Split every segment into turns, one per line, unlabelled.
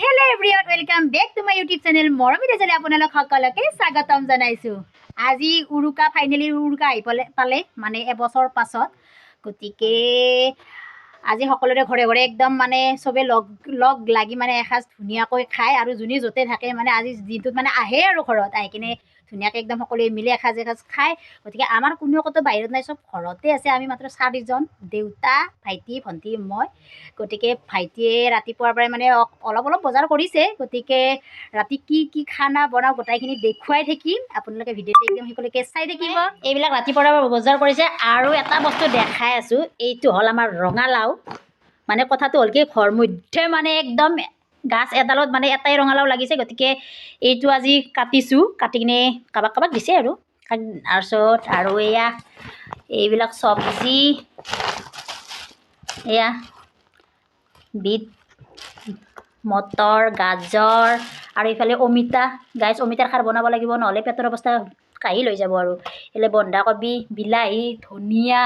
Hello' everyone welcome back to my YouTube channel মৰমিতে যেনে আপোনালোক সকলোকে স্বাগতম জনাইছোঁ। আজি উৰুকা ফাইনেলি উৰুকা আহি পালে পালে মানে এবছৰ পাছত। গতিকে আজি সকলোৰে ঘৰে ঘৰে একদম মানে চবে লগ লগ লাগি মানে এসাঁজ ধুনীয়াকৈ খায় আৰু যোনে য'তে থাকে মানে আজি দিনটোত মানে আহে আৰু ঘৰত। আহি কিনে ধুনীয়াকৈ একদম সকলোৱে মিলি এসাঁজ এসাঁজ খায়। গতিকে আমাৰ কোনো ক'তো বাহিৰত নাই চব ঘৰতে আছে। আমি মাত্ৰ চাৰিজন দেউতা ভাইটি ভণ্টি মই। গতিকে ভাইটিয়ে ৰাতিপুৱাৰ পৰাই মানে অলপ অলপ বজাৰ কৰিছে। গতিকে ৰাতি কি কি খানা বনাওঁ গোটাইখিনি দেখুৱাই থাকিম। আপোনালোকে ভিডিঅ'টো একদম সকলোকে চাই থাকিব। এইবিলাক ৰাতিপুৱাৰ বজাৰ কৰিছে। আৰু এটা বস্তু দেখাই আছোঁ। এইটো হ'ল আমাৰ ৰঙালাও। মানে কথাটো হ'ল কি ঘৰ মধ্যে মানে একদম গাছ এডালত মানে এটাই ৰঙালাও লাগিছে গতিকে এইটো আজি কাটিছোঁ কাটি কিনে কাৰোবাক কাৰোবাক দিছে আৰু। তাৰপিছত আৰু এয়া এইবিলাক চব্জি এয়া বিট মটৰ গাজৰ আৰু ইফালে অমিতা গাইজ অমিতাৰ খাৰ বনাব লাগিব নহ'লে পেটৰ অৱস্থা কাঢ়ি লৈ যাব আৰু। এইফালে বন্ধাকবি বিলাহী ধনিয়া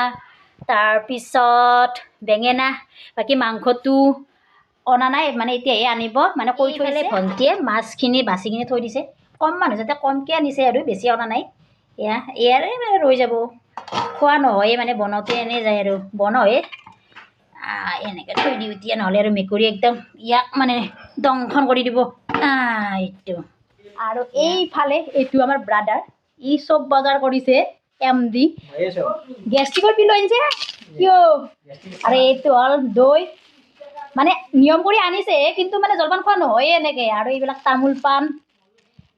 তাৰপিছত বেঙেনা বাকী মাংসটো অনা নাই মানে এতিয়াহে আনিব মানে কৈ থৈছে। ভণ্টিয়ে মাছখিনি বাচি কিনি থৈ দিছে। কম মানুহ যাতে কমকৈ আনিছে আৰু বেছি অনা নাই। এয়া এয়াৰে মানে ৰৈ যাব। খোৱা নহয়ে মানে বনাওঁতে এনেই যায় আৰু। আহ, এনেকৈ থৈ দিওঁ এতিয়া নহ'লে আৰু মেকুৰী একদম ইয়াক মানে দংশন কৰি দিব। এইটো। আৰু এইফালে এইটো আমাৰ ব্ৰাদাৰ ই চব বজাৰ কৰিছে এম ডি গেষ্ট্ৰিকৰ পিল আনিছে? কিয়? আৰু এইটো হ'ল দৈ। মানে নিয়ম কৰি আনিছে কিন্তু মানে জলপান খোৱা নহয়ে এনেকৈ। আৰু এইবিলাক তামোল পাণ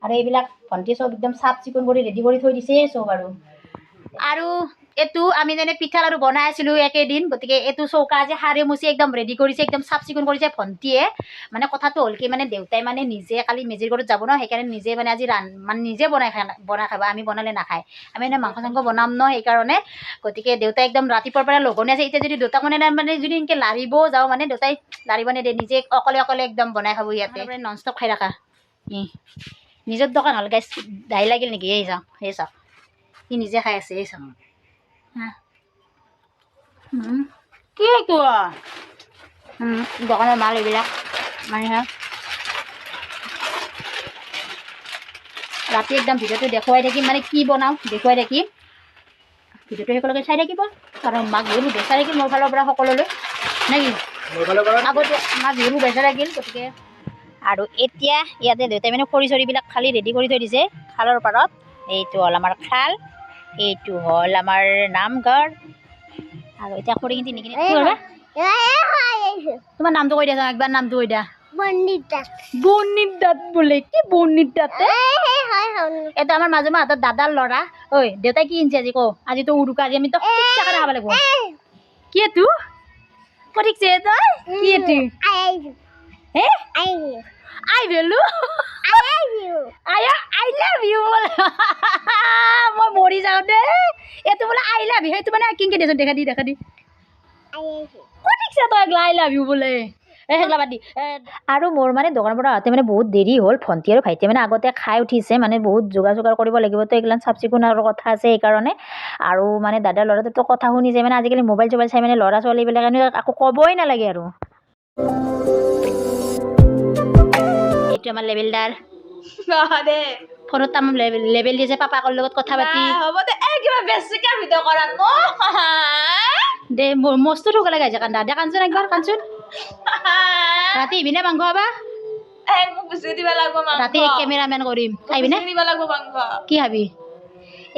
আৰু এইবিলাক ভণ্টি চব একদম চাফ চিকুণ কৰি ৰেডি কৰি থৈ দিছে চব আৰু। আৰু এইটো আমি যেনে পিঠা লাড়ু বনাই আছিলোঁ একেদিন গতিকে এইটো চৌকা আজি সাৰি মুচি একদম ৰেডি কৰিছে একদম চাফ চিকুণ কৰিছে ভণ্টিয়ে মানে কথাটো হ'ল কি মানে দেউতাই মানে নিজে কালি মেজিৰ ঘৰত যাব ন সেইকাৰণে নিজে মানে আজি ৰান মানে নিজে বনাই খাই বনাই খাব আমি বনালে নাখায়। আমি মানে মাংস চাংস বনাম ন সেইকাৰণে গতিকে দেউতাই একদম ৰাতিপুৱাৰ পৰা লঘনে আছে এতিয়া যদি দেউতাক মানে মানে যদি এনেকৈ লাৰিবও যাওঁ মানে দেউতাই লাৰিব নিদিয়ে নিজে অকলে অকলে একদম বনাই খাব ইয়াতে। নন ষ্টপ খাই থাকা। নিজৰ দোকান হ'ল গাইছ দাই লাগিল নেকি? এই চাওঁ সেই চাওঁ। সি নিজে খাই আছে এই চাওঁ। কি এইটো? উম, দোকানৰ মাল এইবিলাক। মানুহে ৰাতি একদম ভিডিঅ'টো দেখুৱাই থাকিম মানে কি বনাওঁ দেখুৱাই থাকিম। ভিডিঅ'টো সকলোকে চাই থাকিব। আৰু মাঘ বিহু শুভেচ্ছা থাকিল মোৰ ফালৰ পৰা সকলোলৈ। নে কি? আগতে মাঘ বিহু শুভেচ্ছা থাকিল গতিকে আৰু এতিয়া ইয়াতে দেউতাই মানে খৰি চৰিবিলাক খালি ৰেডি কৰি থৈ দিছে খালৰ পাৰত। এইটো হ'ল আমাৰ খাল। এইটো হ'ল আমাৰ নামঘৰ। আৰু এতিয়া তিনি কিনি কি কৰিবা? তোমাৰ নামটো কৈ দিয়া একবাৰ নামটো কৈ দিয়া। বৰ্ণিত দাঁত বোলে কি বৰ্ণিত দাঁতে এটা আমাৰ মাজে মাজে দাদাৰ ল'ৰা। ঐ দেউতাই কি আনিছে আজি কওঁ আজিতো উৰুকা আজি আমিতো ঠিকছে খাব লাগিব। কি এইটো? তই? কি এইটো? হে? আই value I I love you বোলে মই মৰি যাওঁ দে। এইটো বোলে আই লাভ ইউ সেইটো মানে কিনকে দেচোন দেখা দি দেখা দি। ক'ত শিকছে তই এগলা আই লাভ ইউ বোলে? আৰু মোৰ মানে দোকানৰ পৰা আহোঁতে মানে বহুত দেৰি হ'ল ভণ্টি আৰু ভাইটিয়ে মানে আগতে খাই উঠিছে মানে বহুত যোগাৰ যোগাৰ কৰিব লাগিব তো এইগিলান চাফ চিকুণৰ কথা আছে সেইকাৰণে আৰু মানে দাদাৰ ল'ৰাটোতো কথা শুনিছে মানে আজিকালি মোবাইল চোবাইল চাই মানে ল'ৰা ছোৱালীবিলাকে একো ক'বই নালাগে আৰু। এইটো আমাৰ লেবেলদাৰ
দে
ফোনত তামাম লেবেল লেবেল দিছে পাপাকৰ লগত কথা পাতি।
হ'ব দে। এই কিবা বেছিকে ভিডিঅ' কৰা ন?
দে মোৰ মস্ত ঠুক লাগে আজি কান্দা। দে কান্দচোন একবাৰ কান্দচোন। ৰাতি আহিবিনে মাংস খাবা?
মাংস।
ৰাতি কেমেৰামেন কৰিম। আহিবিনে?
মাংস।
কি খাবি?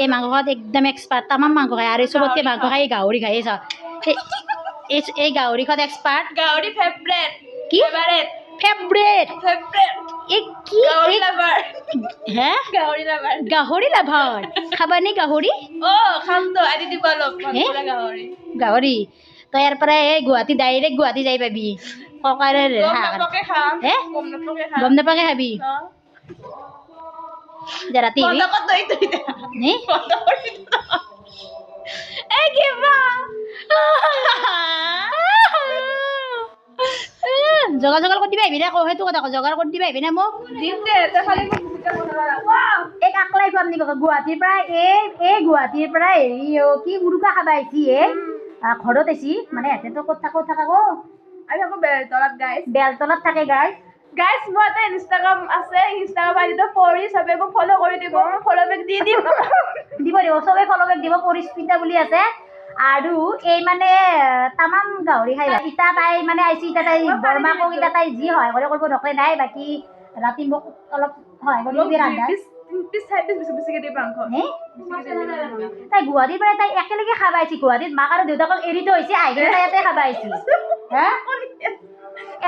এই মাংস খোৱাত একদম এক্সপাৰ্ট তামাম মাংস খায়। আৰু চবতকৈ মাংস খাই এই গাহৰি খাই চা এই গাহৰি খোৱাত এক্সপাৰ্ট
গাহৰি ফেভৰেট
কি?
ফেভাৰেট
ফেভৰেট
ফেভৰেট
এ কি? হ্যাঁ? ইয়াৰ পৰা এই গুৱাহাটী ডাইৰেক্ট গুৱাহাটী যাই পাবি। ককাৰে
গম নাপাকে
খাবি? ৰাতি জগাৰ কৰি দিবা আহিবি কওঁ সেইটো কথা কওঁ জগাৰ কৰি দিবা আহিবি নে মোক
দে।
এই কাকলাই খুৱাম নেকি গুৱাহাটীৰ পৰা এই এই গুৱাহাটীৰ পৰা হেৰি কি উৰুকা খাবা আহিছি এ? আহ, ঘৰত আহিছি মানে সিহঁতেতো ক'ত থাকো থাকা গো
আমি আকৌ বেলতলাত গাইছ
বেলতলাত থাকে গাই
গাইছ মোৰ এটা ইনষ্টাগ্ৰাম আছে ইনষ্টাগ্ৰাম আইডিটো পৰি চবে মোক ফ'ল' কৰি দিব মই ফ'ল' বেক দি দিম।
দিব দিব চবে ফল বেক দিব পৰিস্মিতা বুলি আছে। আৰু এই মানে তামাম গাহৰি খাই ইতা তাই মানে আহিছে ইতা তাই বৰমাকক ইতা তাই যি সহায় কৰে কৰিব নকৰে নাই বাকী ৰাতি মোক অলপ সহায় কৰি দিবি ৰান্ধা? তাই গুৱাহাটীৰ পৰা তাই একেলগে খাব আহিছে। গুৱাহাটীত মাক আৰু দেউতাকক এৰি থৈ আহিছে আহি কিনে তাই ইয়াতে খাব আহিছে। হা?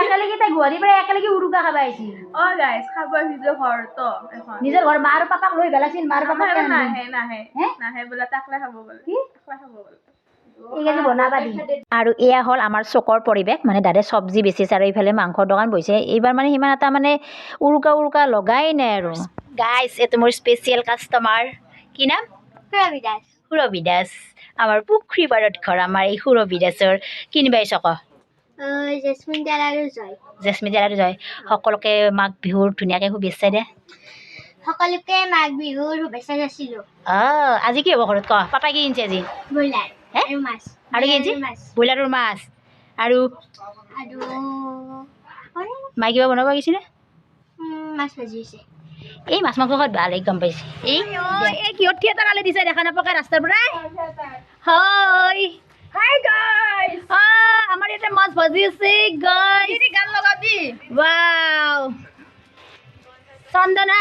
একেলগে তাই গুৱাহাটীৰ পৰা একেলগে উৰুকা খাব আহিছে।
অ গাইছ খাব আহিছো ঘৰতো এখন।
নিজৰ ঘৰ মা আৰু পাপাক লৈ পেলাইছিল মা আৰু পাপাক
নাহে নাহে। নাহে বোলে তাকলে খাব বোলে।
কি?
খাব বোলে।
বনাবা দি আৰু এয়া হ'ল আমাৰ চকৰ পৰিৱেশ। মানে দাদাই চব্জি বেচিছে আৰু এইফালে মাংসৰ দোকান বহিছে। এইবাৰ মানে সিমান এটা মানে উৰুকা উৰুকা লগাই নাই আৰু। গাইছ এইটো মোৰ স্পেচিয়েল কাষ্টমাৰ কি নাম?
সুৰভি দাস।
সুৰভি দাস। আমাৰ পুখুৰী পাৰত ঘৰ আমাৰ এই সুৰভি দাসৰ। কিনিবাই চক
জেচমিন দাল আৰু জয়।
জেচমিন আৰু জয়। সকলোকে মাঘ বিহুৰ ধুনীয়াকৈ শুভেচ্ছা দে।
সকলোকে মাঘ বিহুৰ শুভেচ্ছা যাচিলোঁ।
অঁ আজি কি হ'ব ঘৰত ক? পাপাই কি কিনিছে আজি?
ব্ৰইলাৰ
হে?
আৰু
কি ব্ৰইলাৰৰ মাছ আৰু মায়ে কিবা বনাব গৈছিলে
মাছ
এই মাছ মাংস খোৱাত ভালেই গম পাইছে এই এই কিহত থিয়েটাৰ আলে দিছে দেখা নাপাকে ৰাস্তাৰ পৰাই হয়
হাই
মাছ ভাজি আছে
গান লগাবি
চন্দনা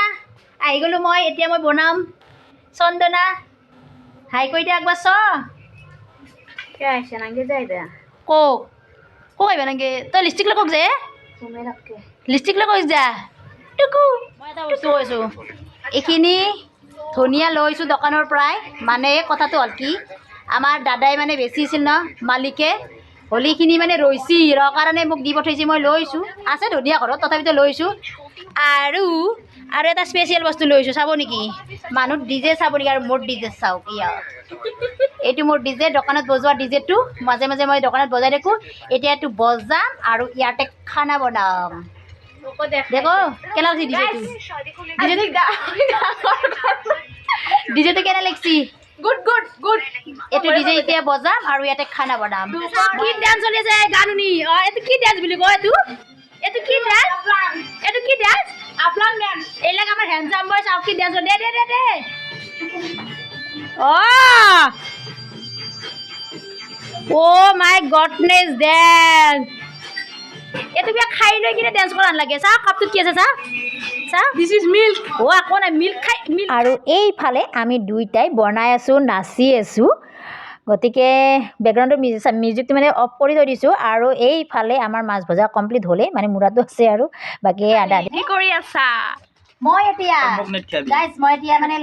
আহি গ'লো মই এতিয়া মই বনাম চন্দনা হাই কৈ দিয়া একবাৰ চ কক কক আহিবা নেকি? তই লিপষ্টিক লগাওক যে।
তুমি লগে
লিপষ্টিক লগাওক যা। টুকু মই এটা বস্তু কৈছোঁ এইখিনি ধনিয়া লৈছোঁ দোকানৰ পৰাই। মানে কথাটো হ'ল কি আমাৰ দাদাই মানে বেচিছিল ন মালিকে হলিখিনি মানে ৰৈছি ৰ কাৰণে মোক দি পঠাইছে মই লৈছোঁ। আছে ধনিয়া ঘৰত তথাপিতো লৈছোঁ। আৰু আৰু এটা স্পেচিয়েল বস্তু লৈছোঁ চাব নেকি? মানুহ ডিজে চাব নেকি আৰু মোৰ ডিজে চাওক ইয়া এইটো মোৰ ডিজে দোকানত বজোৱা ডিজেটো। মাজে মাজে মই দোকানত বজাই থাকোঁ। এতিয়া এইটো বজাম আৰু ইয়াতে খানা বনাম। দেখো কেলা লাগছি ডিজেটো ডিজেটো কেনে লাগছি?
গুড গুড গুড
এইটো ডিজে এতিয়া বজাম আৰু ইয়াতে খানা বনাম। কি ডান্স চলি আছে গান শুনি অঁ এইটো কি ডান্স বুলি কয় এইটো? এইটো কি ডান্স এইটো কি ডান্স
আপলান মেম
এইবিলাক আমাৰ হেণ্ডচাম বয়স আৰু কি ডান্স দে দে দে দে। অঁ! অ' মাই গডনেছ ডেন্স এইটো কিবা খাই লৈ কিনে ডেন্স কৰা নালাগে। চা কাপটোত কি আছে চা? চা
দিছ ইজ মিল্ক
অ' আকৌ নাই মিল্ক খাই মিল্ক আৰু এইফালে আমি দুইটাই বনাই আছোঁ নাচি আছোঁ। গতিকে বেকগ্ৰাউণ্ডৰ মিউজিক মিউজিকটো মানে অফ কৰি থৈ দিছোঁ। আৰু এইফালে আমাৰ মাছ ভজা কমপ্লিট হ'লেই মানে মূৰাটো আছে আৰু। বাকী আদা
কি কৰি আছা?
মই এতিয়া গাইছ মই এতিয়া মানে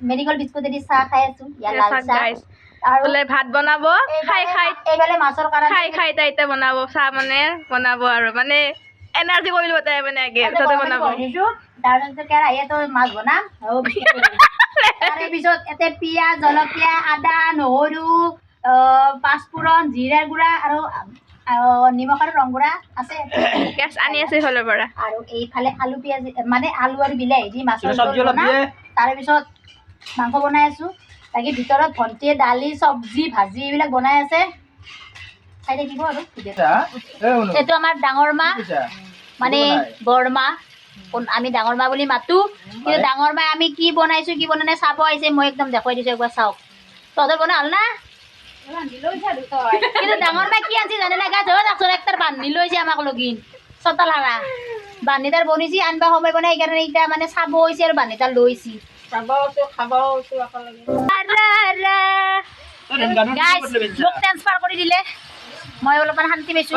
মেডিকেল বিস্কুটেদি চাহ খাই আছোঁ ইয়াৰ লাল চাহ
গাইছ
আৰু
বোলে ভাত বনাব খাই খাই
এইফালে মাছৰ কাৰণে
খাই খাই তাই এতিয়া বনাব চাহ মানে বনাব আৰু। মানে এনাৰ্জি কৰি ল'ব তাই মানে আগে তাতে বনাব
তাৰপিছত কেৰাহীটো মাছ বনাম তাৰে পিছত ইয়াতে পিঁয়াজ জলকীয়া আদা নহৰু পাঁচফোৰণ জিৰাৰ গুড়া আৰু আৰু নিমখ আৰু ৰং গুড়া আছে
গেছ আনি আছে পৰা
আৰু এইফালে আলু পিঁয়াজ মানে আলু আৰু বিলাহী দি মাছৰ
চব্জি
জোল
অলপ
বনাম
দিয়ে
তাৰে পিছত মাংস বনাই আছোঁ বাকী ভিতৰত ভণ্টিয়ে দালি চব্জি ভাজি এইবিলাক বনাই আছে খাই থাকিব আৰু এইটো আমাৰ ডাঙৰ মা মানে বৰমা। আমি ডাঙৰ মা বুলি মাতো কিন্তু ডাঙৰ মাই আমি কি বনাইছো কি বনোৱা নাই চাব আহিছে মই একদম দেখুৱাই দিছো একবাৰ চাওক। তহঁতৰ বনা হ'ল না? কিন্তু ডাঙৰ মাই কি আনছি জানে না? গা ধৰ তাকচোন একটাৰ বান্ধি লৈছে আমাক লগিন। ছটা লাৰা বান্ধি তাৰ বনিছি আনবা সময় বনাই সেইকাৰণে এতিয়া মানে চাব হৈছে আৰু বান্ধি তাৰ লৈছি। গাইজ মোক ট্ৰেন্সফাৰ কৰি দিলে। মই অলপমান শান্তি পাইছোঁ।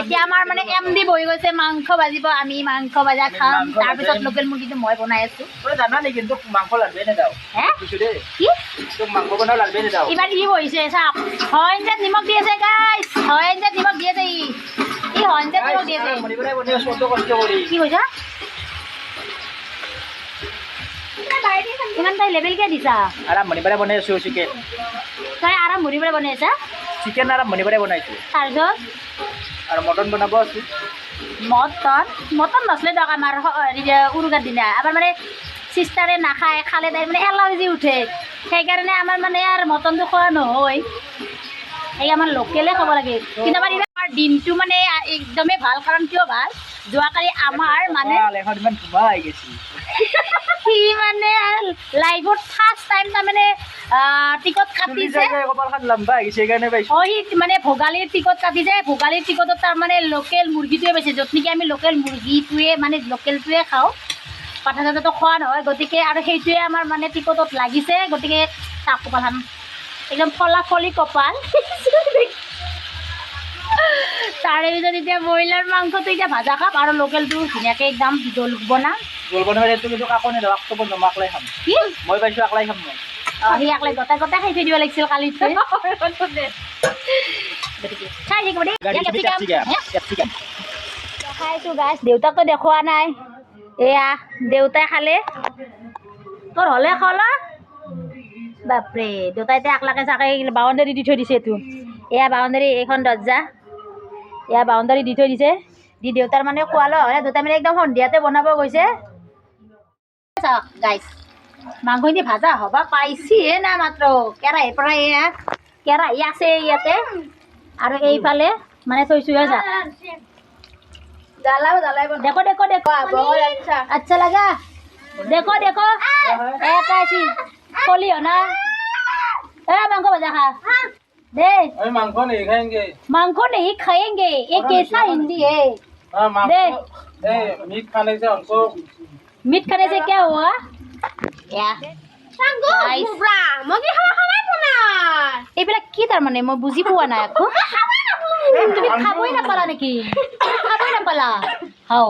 এতিয়া আমাৰ মানে এম ডি বহি গৈছে মাংস ভাজিব আমি মাংস ভাজা খাম। তাৰপিছত লোকেল মুৰ্গীটো মই বনাই আছোঁ। ইমান ই বহিছে চাওক হৰেঞ্জাত নিমখ দি আছে গাইছ হৰেঞ্জাত নিমখ দি আছে ই। ই হৰেঞ্জাত নিমখ দি আছে। কি কৈছা? ইমান তাই লেভেল কিয় দিছা?
আৰাম মৰিবাৰে বনাই আছো
তাই আৰাম মৰিবাৰে বনাই আছা?
চিকেন আর পৰাই বনাইছো?
তাৰপিছত
আৰু মটন বনাব আছো?
মটন মটন নচলে দিয়ক আমাৰ উৰুকাৰ দিনা। আমাৰ মানে চিষ্টাৰে নাখায় খালে তাই মানে এলাৰ্জি উঠে। সেইকাৰণে আমাৰ মানে আৰু মটনটো খোৱা নহয়। সেই আমাৰ লোকেলে খাব লাগে। কিন্তু আমাৰ এইবাৰ দিনটো মানে একদমেই ভালো। কাৰণ কিয় ভালো? যোৱাকালি আমাৰ মানে সি মানে লাইভত ফাৰ্ষ্ট টাইম তাৰমানে টিকট কাটিছে অ সি মানে ভোগালীৰ টিকট কাটিছে ভোগালীৰ টিকটত তাৰমানে লোকেল মুৰ্গীটোৱে পাইছে। য'ত নেকি আমি লোকেল মুৰ্গীটোৱে মানে লোকেলটোৱে খাওঁ। পাঠা চাঠাটো খোৱা নহয় গতিকে আৰু সেইটোৱে আমাৰ মানে টিকটত লাগিছে। গতিকে চাওক কপালখন একদম ফলাফলি কপাল। তাৰে পিছত এতিয়া ব্ৰইলাৰ মাংসটো এতিয়া ভাজা খাম আৰু লোকেলটো ধুনীয়াকৈ একদম জোল বনাম
জোল বনাব এইটো কিন্তু কাকো নিদিওঁ আকটো জমা আকলাই খাম।
কি?
মই পাইছো আকলাই খাম মই।
সি একলাই গোটাই গোটাই খাই থৈ দিব লাগিছিল গতিকে চাই থাকিব দেই। হে? গাছ দেউতাকতো দেখুওৱা নাই। এয়া দেউতাই খালে। তোৰ হ'লে খল। বাপৰে দেউতাই এতিয়া একলাকে চাকে বাউণ্ডাৰী দি থৈ দিছে এইটো। এয়া বাউণ্ডাৰী এইখন দৰ্জা। এয়া বাউণ্ডাৰী দি থৈ দিছে। দি দেউতাৰ মানে খোৱালো হয় দেউতাই মানে একদম সন্ধিয়াতে বনাব গৈছে। চাওক গাইছ মাংসখিনি ভাজা হ'বা পাইছিহে না মাত্ৰ। কেৰাহীৰ পৰা এয়া কেৰাহী আছে ইয়াতে। আৰু এইফালে মানে থৈছোহে চাওক দেখো দেখো দেখো। আচ্ছা লাগা। দেখো দেখো। এটা কলি হনা এ মাংস ভাজা খা। बजा खा दे
अरे मांगो नहीं खाएंगे
मांगो नहीं खाएंगे ये कैसा हिंदी है
हाँ
दे।
मांगो ए मीट खाने से हमको
मीट खाने से क्या हुआ या Guys. এইবিলাক কি তাৰমানে মই বুজি পোৱা নাই আকৌ তুমি খাবই নাপালা নেকি খাবই নাপালা হাও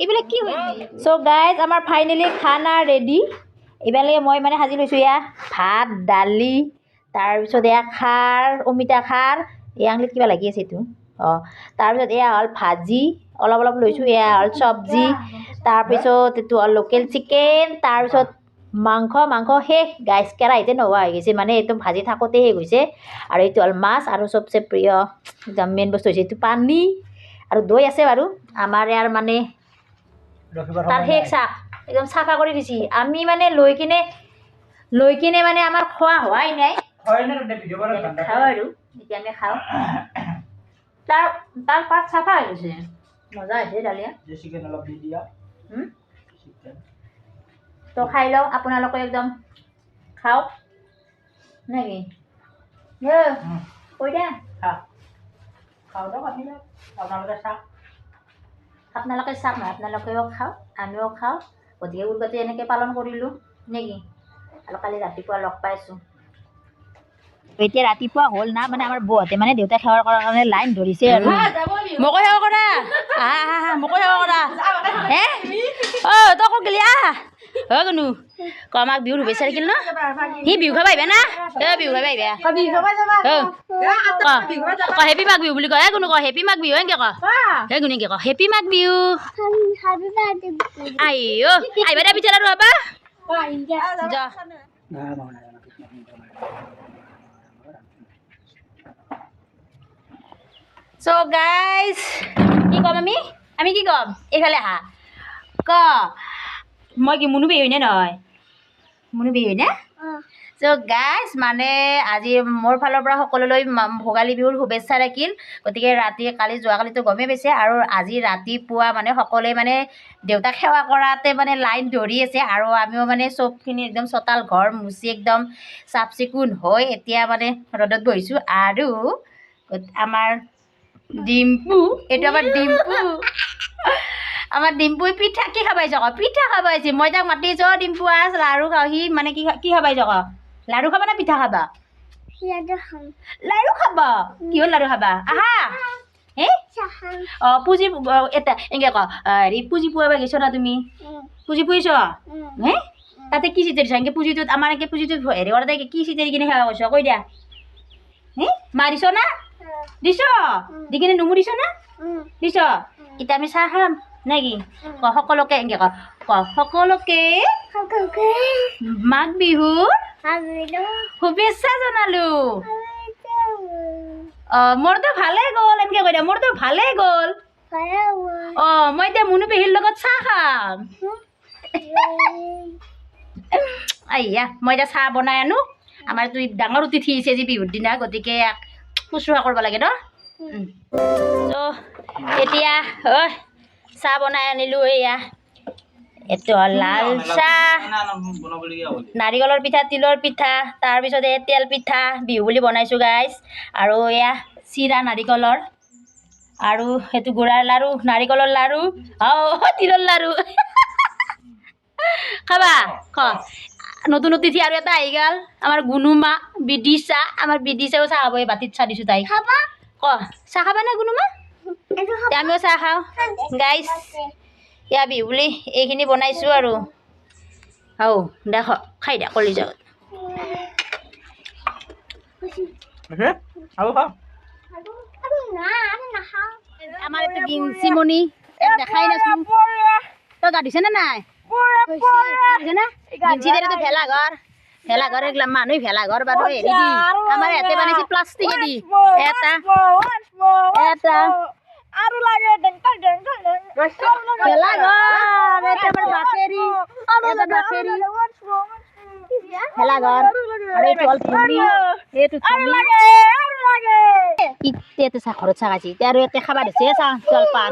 এইবিলাক কি হৈছে চ' গাইজ আমাৰ ফাইনেলি খানা ৰেডি এইফালে মই মানে সাজি লৈছোঁ এয়া ভাত দালি তাৰপিছত এয়া খাৰ অমিতা খাৰ এই আঙুলিত কিবা লাগি আছে এইটো। অঁ তাৰপিছত এয়া হ'ল ভাজি অলপ অলপ লৈছোঁ এয়া হ'ল চব্জি তাৰপিছত এইটো হ'ল লোকেল চিকেন তাৰপিছত মাংস মাংস শেষ গাইজ কেৰাহীতে নোহোৱা হৈ গৈছে মানে এইটো ভাজি থাকোঁতে শেষ হৈছে। আৰু এইটো হ'ল মাছ আৰু চবচে প্ৰিয় একদম মেইন বস্তু হৈছে এইটো পানী আৰু দৈ আছে বাৰু আমাৰ ইয়াৰ মানে তাৰ শেষ। চাহ একদম চাফা কৰি দিছি। আমি মানে লৈ কিনে লৈ কিনে মানে আমাৰ খোৱা হোৱাই নাই।
হয় নে নে ভিডিঅ' বনাই ঠাণ্ডা
খাওঁ আৰু এতিয়া আমি খাওঁ। তাৰ তাৰ পাত চাফা হৈ গৈছে। মজা হৈছে ডালিয়া
যে চিকেন অলপ দি দিয়া।
হুম?
চিকেন
তো খাই লওঁ আপোনালোকে একদম খাওক। নেকি কৈ? দিয়া।
আপোনালোকে চাওক।
নহয় আপোনালোকেও খাওক আমিও খাওঁ। গতিকে উৰ্গতি এনেকৈ পালন কৰিলোঁ। নেকি আৰু কালি ৰাতিপুৱা লগ পাইছোঁ। এতিয়া ৰাতিপুৱা হ'ল না মানে আমাৰ বৌহঁতে মানে দেউতাক সেৱা কৰাৰ কাৰণে লাইন ধৰিছে আৰু। মোকো সেৱা কৰা। আহা আহা আহা মোকো সেৱা কৰা। হে? অ' তই ক'ত গেলি? আহ। হয় কোনো ক আমাক বিহুৰ শুভেচ্ছা থাকিল ন? সি বিহু খাব আহিবা না? এ বিহু খাব আহিবা। ক ক হেপী মাঘ বিহু বুলি কয়। কোনো ক হেপী মাঘ বিহু এনেকৈ ক। হে কোনে ক। হেপী মাঘ বিহু। আইঅ আহিবা দে বিচাৰা আৰু হ'বা। যা। চ' গাইজ কি ক'ম আমি? আমি কি ক'ম? এইফালে আহা। ক মই কি মুনু বিহু নে নহয়? মুনু বিহু নে চ' গাইজ মানে আজি মোৰ ফালৰ পৰা সকলোলৈ ভোগালী বিহুৰ শুভেচ্ছা থাকিল। গতিকে ৰাতি কালি যোৱাকালিতো গমেই পাইছে আৰু আজি ৰাতিপুৱা মানে সকলোৱে মানে দেউতাক সেৱা কৰাতে মানে লাইন ধৰি আছে আৰু আমিও মানে চবখিনি একদম চোতাল ঘৰ মুচি একদম চাফ চিকুণ হৈ এতিয়া মানে ৰ'দত বহিছোঁ আৰু আমাৰ ডিম্পু এইটো আমাৰ ডিম্পু। আমাৰ ডিম্পুই পিঠা কি খাবাইছ আকৌ পিঠা খাবাইছে মই তাক মাতিছোঁ "অ, ডিম্পু আছ লাৰু খাওঁ। সি মানে কি কি খাবাইছ আকৌ লাৰু খাবা নে পিঠা খাবা? লাৰু খাবা? কিহৰ লাৰু খাবা? আহা। হে? অঁ পুজি এটা এনেকৈ ক হেৰি পুজি পুৱাব গৈছ না তুমি? পুজি পুহিছ হে? তাতে কি চিটাই দিছ? এনেকৈ পুজিটোত আমাৰ এনেকৈ পুজিটোত হেৰি কৰোঁতে কি চিটাই কিনে সেৱা কৰিছ? কৈ দিয়া। হে? মাৰিছ না? দিছ? দি কিনে নুমুৰিছ না? দিছ? এতিয়া আমি চাহ খাম নে কি? ক সকলোকে এনেকৈ ক। ক সকলোকে মাঘ বিহুৰ শুভেচ্ছা জনালোঁ। অঁ মোৰতো ভালেই গ'ল এনেকৈ কৈ দিয়া। মোৰতো ভালেই গ'ল। অঁ মই এতিয়া মুনু পেহীৰ লগত চাহ খাম। আইয়া মই এতিয়া চাহ বনাই আনো। আমাৰ ডাঙৰ অতিথি আহিছে আজি বিহুৰ দিনা গতিকে শুশ্ৰূষা কৰিব লাগে ন? ত' এতিয়া ঐ চাহ বনাই আনিলোঁ এয়া। এইটো লাল চাহ। নাৰিকলৰ পিঠা তিলৰ পিঠা তাৰপিছত এই তেল পিঠা বিহু বুলি বনাইছোঁ গাইজ আৰু এয়া চিৰা নাৰিকলৰ। আৰু সেইটো গুড়াৰ লাৰু নাৰিকলৰ লাৰু। অঁ তিলৰ লাৰু। খাবা? খ। নতুন অতিথি আৰু এটা আহি গ'ল। আমাৰ গুণুমা বিদিশা আমাৰ বিদিশাও চাহ খাব এই বাতিত চাহ দিছোঁ তাইক।
খাবা?
ক চাহ খাবা না গুণুমা? তে আমিও চাহ খাওঁ। গাইজ এয়া বিহু বুলি এইখিনি বনাইছোঁ আৰু। আও দেখ খাই দে কলি যাওঁ আমাৰ এইটো গিঞ্চিমণি ইয়াক দেখাই নাছিলোঁ তই গা ধুইছে নে নাই? ভেলাঘৰ ভেলাঘৰ মানুহ ভেলাঘৰ বাৰু হেৰি দি আমাৰ ইয়াতে বনাইছে প্লাষ্টিকে দি এটা এটা ভেলাঘৰ এটা আমাৰ বাঁহেৰি এটা বাঁহেৰি ভেলাঘৰ আৰু এইটো হ'ল ভূমি এইটো ভূমি ইতিয়াতে চাহ ঘৰত চাহ খাইছে এতিয়া আৰু ইয়াতে খাবা দিছে চাহ জলপান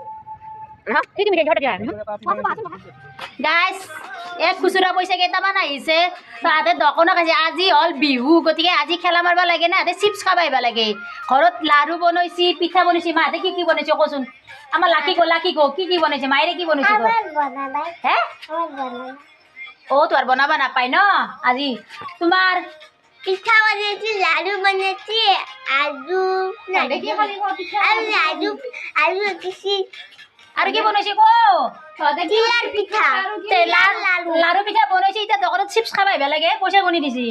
গাইছ এক খুচুৰা পইচা কেইটামান আহিছে তাহাঁতে দোকানত খাইছে আজি হ'ল বিহু গতিকে আজি খেলা মাৰিব লাগে না তাহাঁতে চিপছ খাব আহিব লাগে। ঘৰত লাৰু বনাইছি পিঠা বনাইছি মাহঁতে কি কি বনাইছে কচোন? আমাৰ লাকি গো লাকি গো কি কি বনাইছে মায়েৰে কি বনাইছে হে? অ' তোমাৰ বনাব নাপায় ন আজি। তোমাৰ?
পিঠা বনাইছি লাডু বনাইছি আৰু আৰু লাডু আৰু লাড়ু পিঠা
এটা দোকানত চিপস লাগে দিছি।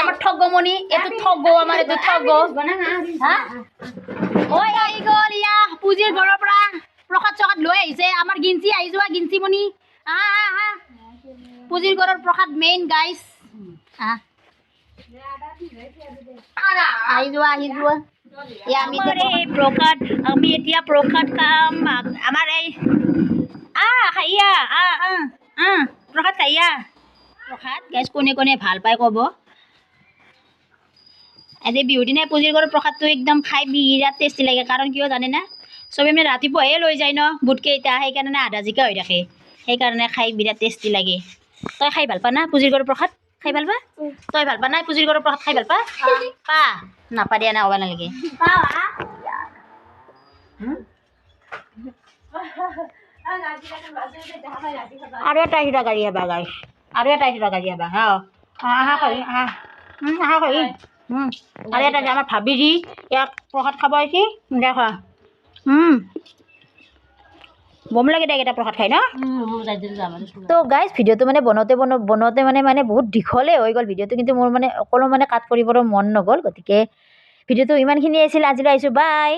আমার ঠগমণি এত ঠগ আমার এত ঠগ। আহি গল ইয়া পুজির ঘৰৰ পৰা। প্ৰসাদ চকাত লৈ আহিছে আমাৰ গিঞ্চি আহি যোৱা গিঞ্চিমণি আহা আহা পুজিৰ ঘৰৰ প্ৰসাদ মেইন গাইছ আহি যোৱা আহি যোৱা। আজি বিহুৰ দিনাই পুজিৰ ঘৰৰ প্ৰসাদটো একদম খাই বিৰাট টেষ্টি লাগে। কাৰণ কিয় জানে না চবে মানে ৰাতিপুৱাহে লৈ যায় ন বুটকেইটা সেইকাৰণে আধা জিকা হৈ থাকে। সেইকাৰণে খাই বিৰাট টেষ্টি লাগে। তই খাই ভাল পা না পুজিৰ ঘৰৰ প্ৰসাদ? খাই ভালো পা? তই ভালো পা? নাই পুজিৰ ঘৰৰ প্ৰসাদ খাই ভালো পা? পা। দিয়া না ক'ব নালাগে। আৰু এটা আহিবা গাড়ী আবা গাই আৰু এটা আহিবা গাড়ী আবা হা। আহা কৰি আহা আহা। কৰি আৰু এটা আমাৰ ভাবিজি ইয়াক প্ৰসাদ খাব আহিছি। দেখা। বম লাগে দে এটা প্ৰসাদ খাই ন? তো গাইজ ভিডিঅ'টো মানে বনাওঁতে বন বনাওঁতে মানে মানে বহুত দীঘলে হৈ গ'ল ভিডিঅ'টো কিন্তু মোৰ মানে অকণো মানে কাট কৰিবলৈ মন নগ'ল। গতিকে ভিডিঅ'টো ইমানখিনিয়ে আছিল আজিলৈ আহিছোঁ বাই